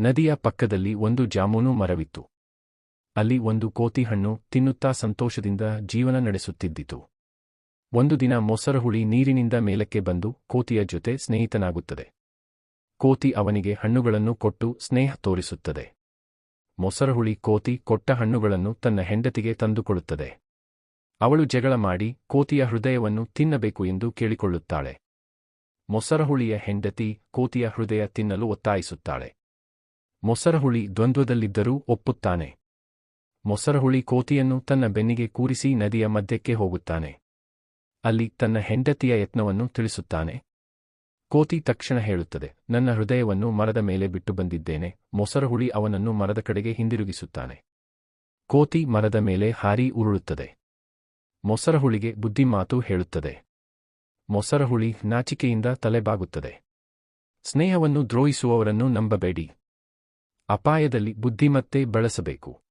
ನದಿಯ ಪಕ್ಕದಲ್ಲಿ ಒಂದು ಜಾಮೂನು ಮರವಿತ್ತು. ಅಲ್ಲಿ ಒಂದು ಕೋತಿ ಹಣ್ಣು ತಿನ್ನುತ್ತಾ ಸಂತೋಷದಿಂದ ಜೀವನ ನಡೆಸುತ್ತಿದ್ದಿತು. ಒಂದು ದಿನ ಮೊಸರಹುಳಿ ನೀರಿನಿಂದ ಮೇಲಕ್ಕೆ ಬಂದು ಕೋತಿಯ ಜೊತೆ ಸ್ನೇಹಿತನಾಗುತ್ತದೆ. ಕೋತಿ ಅವನಿಗೆ ಹಣ್ಣುಗಳನ್ನು ಕೊಟ್ಟು ಸ್ನೇಹ ತೋರಿಸುತ್ತದೆ. ಮೊಸರಹುಳಿ ಕೋತಿ ಕೊಟ್ಟ ಹಣ್ಣುಗಳನ್ನು ತನ್ನ ಹೆಂಡತಿಗೆ ತಂದುಕೊಳ್ಳುತ್ತದೆ ಅವಳು ಜಗಳ ಮಾಡಿ ಕೋತಿಯ ಹೃದಯವನ್ನು ತಿನ್ನಬೇಕು ಎಂದು ಕೇಳಿಕೊಳ್ಳುತ್ತಾಳೆ. ಮೊಸರಹುಳಿಯ ಹೆಂಡತಿ ಕೋತಿಯ ಹೃದಯ ತಿನ್ನಲು ಒತ್ತಾಯಿಸುತ್ತಾಳೆ. ಮೊಸರಹುಳಿ ದ್ವಂದ್ವದಲ್ಲಿದ್ದರೂ ಒಪ್ಪುತ್ತಾನೆ. ಮೊಸರಹುಳಿ ಕೋತಿಯನ್ನು ತನ್ನ ಬೆನ್ನಿಗೆ ಕೂರಿಸಿ ನದಿಯ ಮಧ್ಯಕ್ಕೆ ಹೋಗುತ್ತಾನೆ. ಅಲ್ಲಿ ತನ್ನ ಹೆಂಡತಿಯ ಯತ್ನವನ್ನು ತಿಳಿಸುತ್ತಾನೆ. ಕೋತಿ ತಕ್ಷಣ ಹೇಳುತ್ತದೆ, ನನ್ನ ಹೃದಯವನ್ನು ಮರದ ಮೇಲೆ ಬಿಟ್ಟು ಬಂದಿದ್ದೇನೆ, ಮೊಸರಹುಳಿ ಅವನನ್ನು ಮರದ ಕಡೆಗೆ ಹಿಂದಿರುಗಿಸುತ್ತಾನೆ. ಕೋತಿ ಮರದ ಮೇಲೆ ಹಾರಿ ಉರುಳುತ್ತದೆ. ಮೊಸರಹುಳಿಗೆ ಬುದ್ಧಿಮಾತು ಹೇಳುತ್ತದೆ. ಮೊಸರಹುಳಿ ನಾಚಿಕೆಯಿಂದ ತಲೆಬಾಗುತ್ತದೆ. ಸ್ನೇಹವನ್ನು ದ್ರೋಹಿಸುವವರನ್ನು ನಂಬಬೇಡಿ. ಅಪಾಯದಲ್ಲಿ ಬುದ್ಧಿಮತ್ತೆ ಬಳಸಬೇಕು.